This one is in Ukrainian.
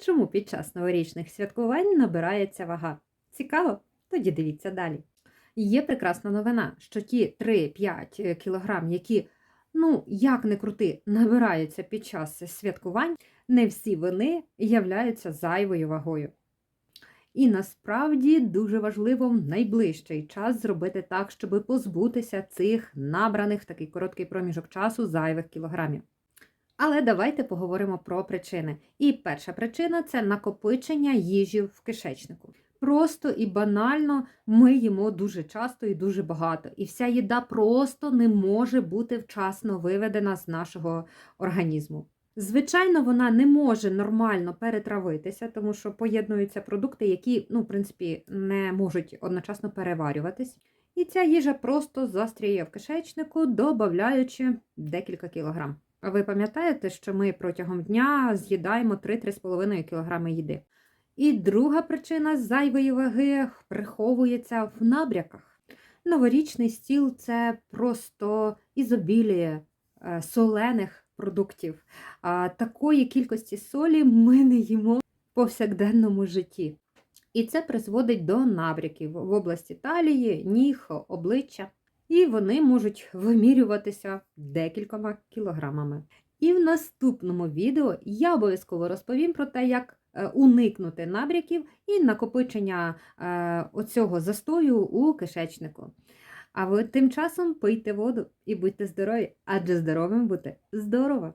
Чому під час новорічних святкувань набирається вага? Цікаво? Тоді дивіться далі. Є прекрасна новина, що ті 3-5 кілограм, які, ну, як не крути, набираються під час святкувань, не всі вони являються зайвою вагою. І насправді дуже важливо в найближчий час зробити так, щоб позбутися цих набраних в такий короткий проміжок часу зайвих кілограмів. Але давайте поговоримо про причини. І перша причина це накопичення їжі в кишечнику. Просто і банально ми їмо дуже часто і дуже багато. І вся їда просто не може бути вчасно виведена з нашого організму. Звичайно, вона не може нормально перетравитися, тому що поєднуються продукти, які, ну, в принципі, не можуть одночасно переварюватись. І ця їжа просто застряє в кишечнику, додаючи декілька кілограм. А ви пам'ятаєте, що ми протягом дня з'їдаємо 3-3,5 кг їди? І друга причина зайвої ваги приховується в набряках. Новорічний стіл це просто ізобіліє е, солених продуктів. А такої кількості солі ми не їмо в повсякденному житті. І це призводить до набряків в області талії, ніг, обличчя. І вони можуть вимірюватися декількома кілограмами. І в наступному відео я обов'язково розповім про те, як е, уникнути набряків і накопичення е, оцього застою у кишечнику. А ви тим часом пийте воду і будьте здорові, адже здоровим бути здорово!